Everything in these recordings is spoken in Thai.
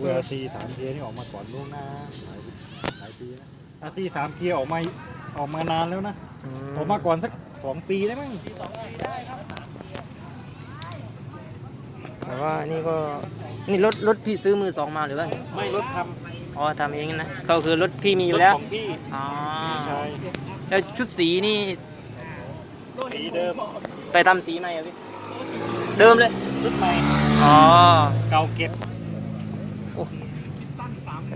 เวลาซีสามเกียร์นี่ออกมาก่อนล่วงหน้าหลายหลายปีนะอาซีสามเกียร์ออกมาออกมานานแล้วนะออกมาก่อนสักสองปีได้มั้งแต่ว่านี่ก็นี่รถรถพี่ซื้อมือสองมาหรือว่าไงไม่รถทอ๋อทำเองนะก็คือรถพี่มีำอรยู่ถแล้วของพี่อ๋อใช่แล้วชุดสีนี่สีเดิมไปทำสีใหม่อะพี่เดิมเลยชุดใหม่อ๋อเก่าเก็บแต่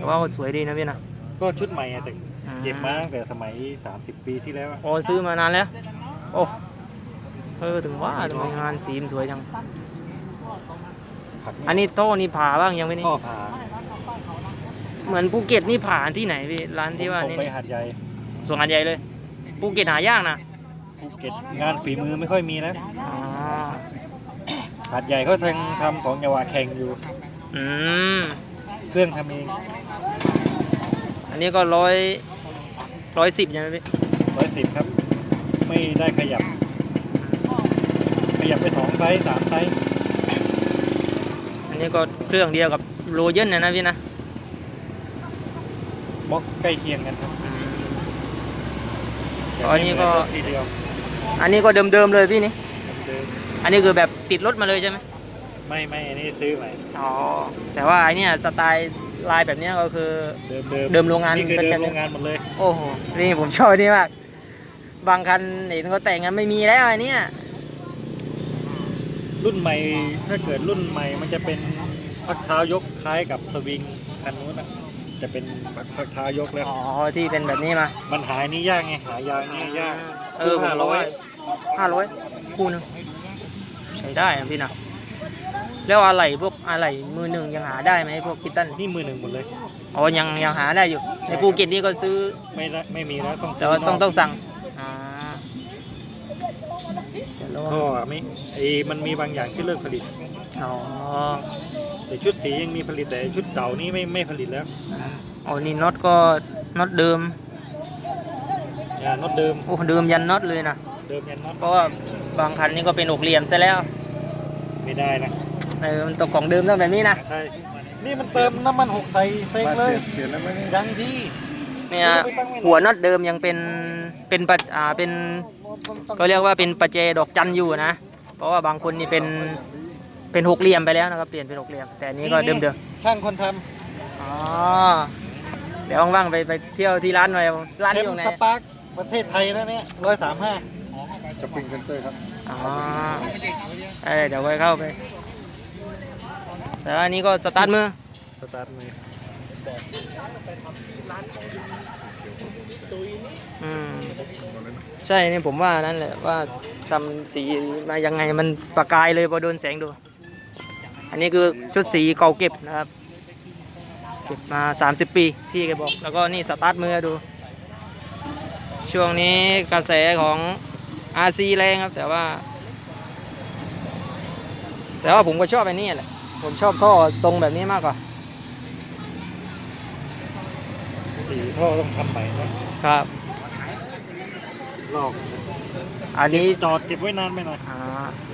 ว่าสวยดีนะพี่นะ ก็ชุดใหม่อะแต่อืมเก็บมาตั้งแต่สมัย 30 ปีที่แล้วอะโอ้ซื้อมานานแล้ว โอ้ เออถึงว่าทำไมงานสีมันสวยจัง ขัดอันนี้โต้นี่ผ่าบ้างยังไม่นี่ ท่อผ่าเหมือนภูเก็ตนี่ผ่าที่ไหนพี่ ร้านที่ว่าส่งนี่ไปหาดใหญ่ส่งอันใหญ่เลย ภูเก็ตหายากนะภูเก็ตงานฝีมือไม่ค่อยมีแล้วอ๋อหาดใหญ่เขาทำทำสองจังหวะแข่งอยู่ อืม เครื่องทำเองอันนี้ก็ร้อยร้อยสิบใช่ไหมพี่ร้อยสิบครับ ไม่ได้ขยับ ขยับไปสองไซส์สามไซส์อันนี้ก็เครื่องเดียวกับโรเยนนะนะพี่นะบล็อกใกล้เคียงกันครับอืมแต่อ๋อนี่ก็ไม่เหมืรถทีเดียวอันนี้ก็เดิมๆเลยพี่นี่ เดิมอันนี้คือแบบติดรถมาเลยใช่ไหม ไม่ไม่อันนี้ซื้อใหม่อ๋อแต่ว่าไอเนี่ยสไตล์ลายแบบเนี้ยก็คือ เดิมเดิมเดิมโรงงานนี่คือเป็นเดิแบบมโรงงานหมดเลยโอ้โหนี่ผมชอบอันนี่มากบางคันเห็นเขาแต่งกันไม่มีแล้วไอันเนี้ยรุ่นใหม่ถ้าเกิดรุ่นใหม่มันจะเป็นพักเท้ายกคล้ายกับสวิงคันนู้นนะจะเป็นพักเท้ายกแล้ว อ๋อที่เป็นแบบนี้มา มันหายนี่ยากไงหายางนี่ยากเออผมห้าก็ร้อยว่า ห้าร้อยคู่หนึงใช้ได้นะพี่นะ แล้วอะไรพวกอะไรมือหนึ่งยังหาได้ไหมพวกกิตตันนี่มือหนึ่งหมดเลย อ๋อยังยังหาได้อยู่ ในภูเก็ตนี่ก็ซื้อ ไม่ได้ไม่มีแล้วต้องแต่ว่าต้องนกต้องสั่งอ๋อแต่ละท่อว่าไม่ไอ้มันมีบางอย่างที่เลิกผลิต อ๋อแต่ชุดสียังมีผลิตแต่ชุดเก่านี่ไม่ไม่ผลิตแล้วอ๋อนี่น็อตก็น็อตเดิมงานน็อตเดิมโอ้เดิมยันน็อตเลยนะเดิมยันน็อตเพราะว่าบางคันนี่ก็เป็นหกเหลี่ยมซะแล้ว ไม่ได้นะ เออมันตกของเดิมต้องแบบนี้นะใช่นี่มันเติมน้ำมันหกใส่เต็งเลยยังที่เนี่ยหัวน็อตเดิมยังเป็นเป็นปัจอ่าเป็นก็เรียกว่าเป็นประแจดอกจันอยู่นะ เพราะว่าบางคนนี่เป็นเป็นหกเหลี่ยมไปแล้วนะครับเปลี่ยนเป็นหกเหลี่ยมแต่อันนี้ก็เดิมเดิมช่างคนทๆอ๋อเดี๋ยวว่างๆไปไปเที่ยวที่ร้านหน่อยำร้านเทอยู่มไหนสปาร์คประเทศไทยนะเนี่ยร้อยสามห้าจะปิ้งเซ็นเตอร์ครับอ๋อเอ้ยเดี๋ยวไปเข้าไป แต่ว่าอันนี้ก็สตาร์ทมือสตาร์ทมืออืมใช่นี่ผมว่านั่นแหละว่าทำสีมายังไงมันประกายเลยพอโดนแสงดู อันนี้คือชุดสีเก่าเก็บนะครับ เก็บมา 30 ปีพี่แกบอก แล้วก็นี่สตาร์ทมือดู ช่วงนี้กระแสของ RC แรงครับ แต่ว่า แต่ว่าผมก็ชอบอันนี้แหละ ผมชอบท่อตรงแบบนี้มากกว่า สีท่อต้องทำใหม่นะครับ ลอกอันนี้จอดเก็บไว้นานไปหน่อยอ่า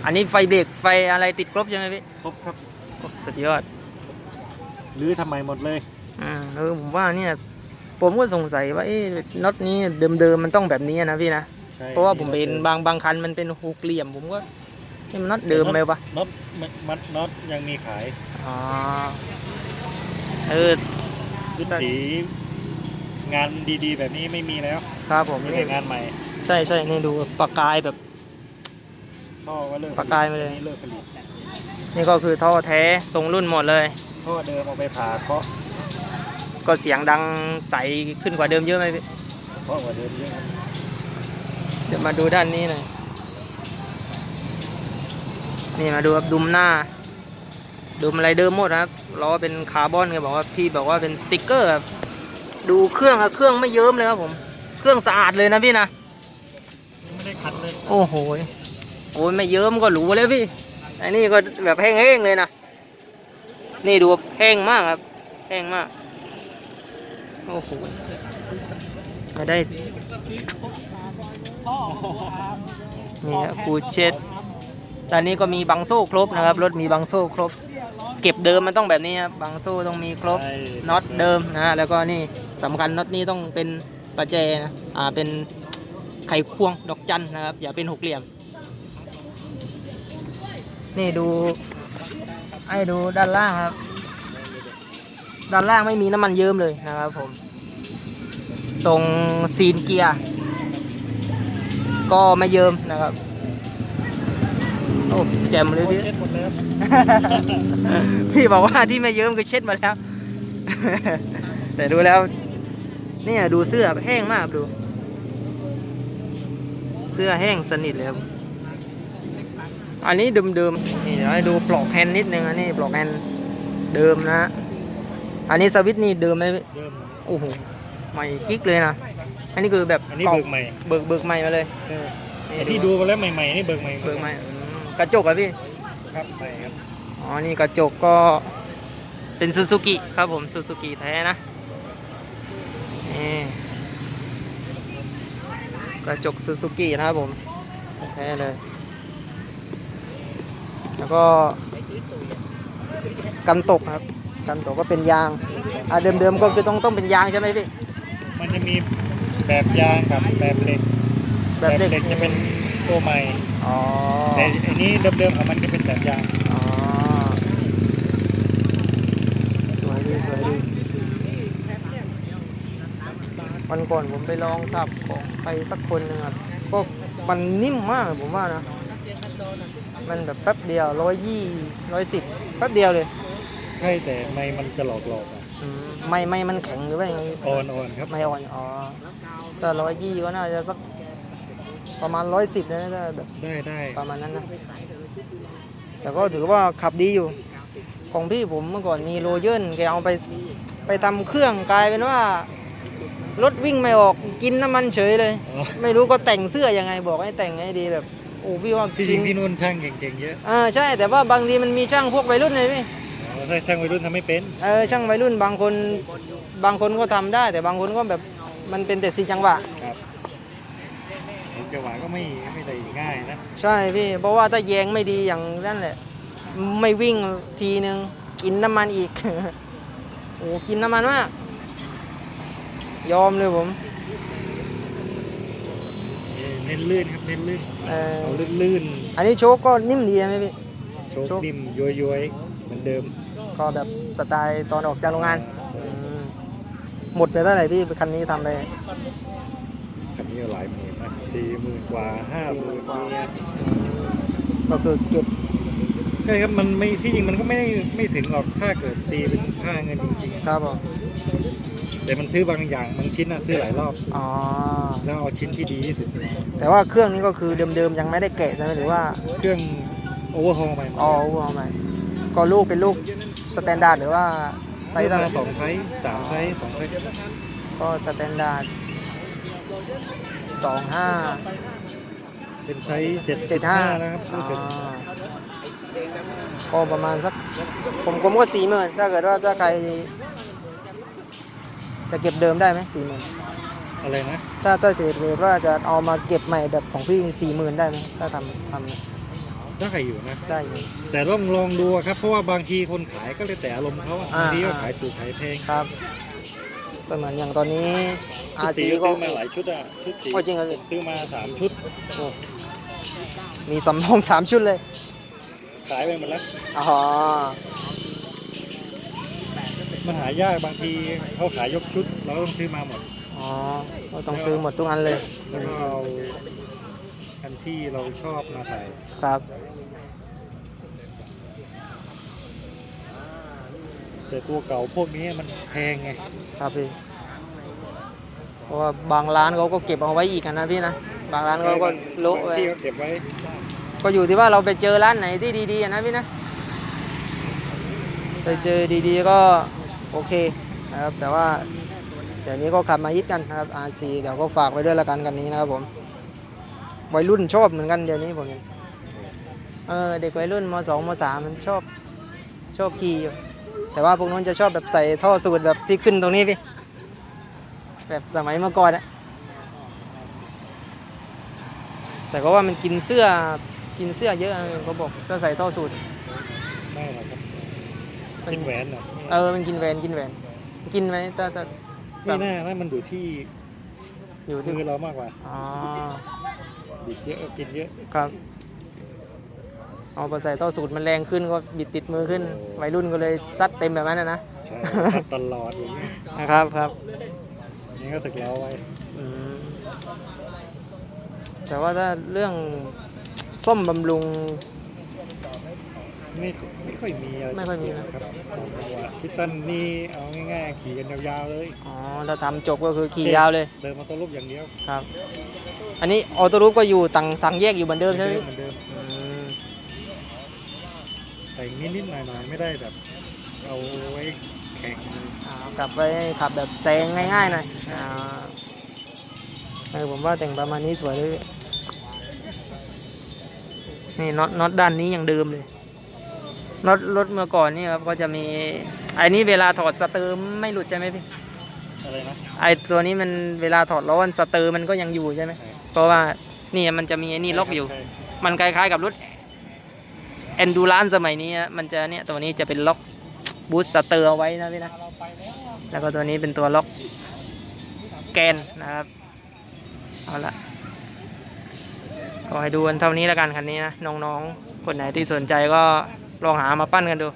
อันนี้ไฟเบรกไฟอะไรติดครบใช่ไหมพี่ครบครับโอ้สุดยอดหรือทำไมหมดเลยอืมเออผมว่าเนี่ย ผมก็สงสัยว่าเอ๊ะน็อตนี้เดิมๆมันต้องแบบนี้นะพี่นะ ใช่เพราะว่าผมเห็นบางบางคันมันเป็นหกเหลี่ยมผมก็ นี่มันน็อตเดิมไหมวะน็อตมัดน็อตยังมีขายอ๋อเออชุดสีงานดีๆ แบบนี้ไม่มีแล้ว ครับผมมีนี่แต่งานใหม่ ใช่ใช่นี่ดูประกายแบบท่อก็เลิกประกายมาเลยนี่เลิกผลิตนี่ก็คือท่อแท้ตรงรุ่นหมดเลยท่อเดิมเอาไปผ่าเคาะก็เสียงดังใสขึ้นกว่าเดิมเยอะไหมพี่เคาะกว่าเดิมเยอะครับเดี๋ยวมาดูด้านนี้หน่อย นี่มาดูครับดุมหน้า ดุมอะไรเดิมหมดครับล้อเป็นคาร์บอนเขาบอกว่าพี่บอกว่าเป็นสติกเกอร์ครับดูเครื่องครับเครื่องไม่เยิ้มเลยครับผม เครื่องสะอาดเลยนะพี่นะยังไม่ได้ขัดเลยโอ้โหยโอ้ยไม่เยิ้มก็หรูเลยพี่ไอ้นี่ก็แบบแห้งๆเลยนะนี่ดูแห้งมากครับแห้งมากโอ้โหมาได้นี่ครับคูเช็ด ตอนนี้ก็มีบังโซ่ครบนะครับ รถมีบังโซ่ครบ เก็บเดิมมันต้องแบบนี้ครับบังโซ่ต้องมีครบใช่น็อตเดิมนะฮะแล้วก็นี่สำคัญน็อตนี้ต้องเป็นประแจนะอ่าเป็นไขควงดอกจันนะครับ อย่าเป็นหกเหลี่ยม นี่ดูให้ดูด้านล่างครับ ด้านล่างไม่มีน้ำมันเยิ้มเลยนะครับผม ตรงซีนเกียร์ ก็ไม่เยิ้มนะครับ โอ้แจ่มเลยพี่ เช็ดหมดแล้วพี่บอกว่าที่ไม่เยิ้มคือเช็ดมาแล้ว แต่ดูแล้ว เนี่ยดูเสื้อแห้งมากดู เสื้อแห้งสนิทเลยครับอันนี้เดิมๆนี่เดี๋ยวให้ดูปลอกแฮนด์นิดนึงอันนี้ปลอกแฮนด์เดิมนะ อันนี้สวิตช์นี่เดิมไหมพี่เริ่มโอ้โหใหม่กิ๊กเลยนะ อันนี้คือแบบอันนี้ก่าเบิกใหม่เบิกเบิกใหม่มาเลยไอ้ที่ดูมาแล้วใหม่ๆนี่เบิกใหม่เบิกใหม่อืม กระจกอะพี่ ครับใหม่ครับอ๋อ นี่กระจกก็เป็นซูซูกิครับผมซูซูกิแท้นะนี่กระจกซูซูกินะครับผมแท้เลย แล้วก็กันตกครับ กันตกก็เป็นยางอะเดิมๆก็คือต้องต้องเป็นยางใช่ไหมพี่ มันจะมีแบบยางกับแบบเหล็ก แบบเหล็กจะเป็นตัวใหม่ อ๋อแต่อันนี้เดิมๆของมันจะเป็นแบบยางอ๋อสวยดีสวยดีวันก่อนผมไปลองขับของใครสักคนหนึงครับก็มันนิ่มมากผมว่านะมันแบบแป๊บเดียวร้อยยี่ร้อยสิบแป๊บเดียวเลยใช่แต่ไม่มันจะหลอกหลอกๆอะอืมไม่ไม่มันแข็งหรือว่ายังไงอ่อนๆครับไม่อ่อนอ๋อแต่ร้อยยี่ก็น่าจะสัก ประมาณร้อยสิบนะถ้าแบบได้ได้ประมาณนั้นนะ แต่ก็ถือว่าขับดีอยู่ ของพี่ผมเมื่อก่อนมีโรเยอร์แกเอาไปไปทำเครื่องกลายเป็นว่ารถวิ่งไม่ออกกินน้ำมันเฉยเลยอ๋อไม่รู้ก็แต่งเสื้อยังไงบอกให้แต่งให้ดีแบบโอ้พี่ว่าที่จริงที่นู่นช่างเก่งๆเยอะอ่าใช่แต่ว่าบางทีมันมีช่างพวกวัยรุ่นเลยพี่อ๋อถ้าช่างวัยรุ่นทำไม่เป็นเออช่างวัยรุ่นบางคนบางคนก็ทำได้ แต่บางคนก็แบบมันเป็นแต่สีจังหวะครับ จังหวะก็ไม่ไม่ได้ง่ายนะใช่พี่ เพราะว่าถ้าแยงไม่ดีอย่างนั้นแหละ ไม่วิ่งทีนึง กินน้ำมันอีก โอ้กินน้ำมันมาก ยอมเลยผมเน้นลื่นครับเน้นลื่นเออเอาลื่นอันนี้โชคก็นิ่มดีไหมพี่ๆโชโชคคนิ่มย้อยๆเหมือนเดิมก็แบบสไตล์ตอนออกจากโรงงานอืมหมดไปเท่าไหร่พี่คันนี้ทำไป คันนี้ก็หลายหมื่นนะ สี่หมื่นกว่าห้าหมื่น40,000กว่าเนี่ยก็คือเก็บใช่ครับมันไม่ที่จริงมันก็ไม่ได้ไม่ถึงหรอกถ้าเกิดตีเป็นค่าเงินจริงครับผมๆแต่มันซื้อบางอย่างบางชิ้นนะซื้อหลายรอบอ๋อ แล้วเอาชิ้นที่ดีที่สุดแต่ว่าเครื่องนี้ก็คือเดิมๆยังไม่ได้แกะใช่ไหมหรือว่า เครื่องโอเวอร์ฮอลใหม่อ๋อเอาใหม่ก็ลูกเป็นลูกสแตนดาร์ดหรือว่าไซไซส์ส์เท่าไหร่สองไซส์สามไซส์สองไซส์ก็สแตนดาร์ด สองห้าเป็นไซส์เจ็ดเจ็ดห้านะครับรู้สึกก็ประมาณสักผมผมก็สี่หมื่นถ้าเกิดว่าถ้าใคร จะเก็บเดิมได้ไหมสี่หมื่นอะไรนะถ้าถ้าเกิดว่าจะเอามาเก็บใหม่แบบของพี่สี่หมื่นได้ไหมถ้าทำทได้อยู่นะำได้อยู่ แต่ต้องลองดูอะครับเพราะว่าบางทีคนขายก็เลยแต่อารมณ์เขาอะอ่าบางทีก็ขายถูกขายแพงครับ ก็เหมือนอย่างตอนนี้ชุอาดสีซีก็ก็ ซื้อมาหลายชุดอะชุดสีโอ้จริงเหรอพี่ซื้อมาสามชุดมีสำรองสามชุดเลย ขายไปหมดแล้วอ๋อ มันหายากบางทีเขาขายยกชุด เราก็ต้องซื้อมาหมดอ๋อก็ต้องซื้อหมดทุกอันเลย แล้วก็เอาอันที่เราชอบมาใส่ครับ แต่ตัวเก่าพวกนี้มันแพงไงครับพี่เพราะว่าบางร้านเขาก็เก็บเอาไว้อีกอะนะพี่นะบางร้านเขาก็โละไว้ที่เขาเก็บไว้ ก็อยู่ที่ว่าเราไปเจอร้านไหนที่ดีๆอะนะพี่นะไปเจอดีๆก็โอเคนะครับแต่ว่าเดี๋ยวนี้ก็กลับมายึดกันนะครับ RC เดี๋ยวก็ฝากไว้ด้วยละกันกันนี้นะครับผมวัยรุ่นชอบเหมือนกันเดี๋ยวนี้ผมเห็นเออเด็กวัยรุ่นมสองมสามมันชอบชอบขี่อยู่ แต่ว่าพวกนู้นจะชอบแบบใส่ท่อสูตรแบบที่ขึ้นตรงนี้พี่ แบบสมัยเมื่อก่อนอะแต่ก็ว่ามันกินเสื้อกินเสื้อเยอะเขาบอกถ้าใส่ท่อสูตรไม่หรอกครับมันกินแหวนเหรอเออมันกินแหวนกินแหวน กินไหมถ้าถ้าไม่น่านะมันอยู่ที่อยู่ที่มือเรามากกว่าอ๋อบิดเยอะก็กินเยอะครับ เอาไปใส่ท่อสูตรมันแรงขึ้นก็บิดติดมือขึ้นโอ้วัยรุ่นก็เลยซัดเต็มแบบนั้นนะนะใช่ซัดตลอดอย่างนี้นะครับครับนี่ก็สึกแล้วไว้อืมแต่ว่าถ้าเรื่องส้มบำรุงไม่ไม่ค่อยมีอะไรไม่ค่อยมีนะครับสองจังหวะพิตตันนี่เอาง่ายๆขี่กันยาวๆเลยอ๋อถ้าทำจบก็คือขี่ยาวเลยเดินมาตัวลูกอย่างเดียวครับ อันนี้ออโต้รูปก็อยู่ต่างต่างแยกอยู่เหมือนเดิมใช่ไหมเหมือนเดิมอืม แต่งนิดๆหน่อยๆไม่ได้แบบเอาไว้แข่งอ่ากลับไปขับแบบแซงง่ายๆหน่อยอ่าเออผมว่าแต่งประมาณนี้สวยเลยนี่น็อตน็อตด้านนี้ยังเดิมเลยน็อตรถเมื่อก่อนนี่ครับก็จะมีไอ้นี่เวลาถอดสเตอร์ไม่หลุดใช่ไหมพี่อะไรนะไอ้ตัวนี้มันเวลาถอดล้อสเตอร์มันก็ยังอยู่ใช่ไหมใช่เพราะว่านี่มันจะมีไอ้นี่ล็อกอยู่ ใช่มันคล้ายๆกับรถ endurance สมัยนี้มันจะเนี่ยตัวนี้จะเป็นล็อกบูสต์สเตอร์เอาไว้นะพี่นะ แล้วก็ตัวนี้เป็นตัวล็อกแกนนะครับ เอาละก็ให้ดูกันเท่านี้แล้วกันคันนี้นะ น้องๆ คนไหนที่สนใจก็ลองหามาปั้นกันดู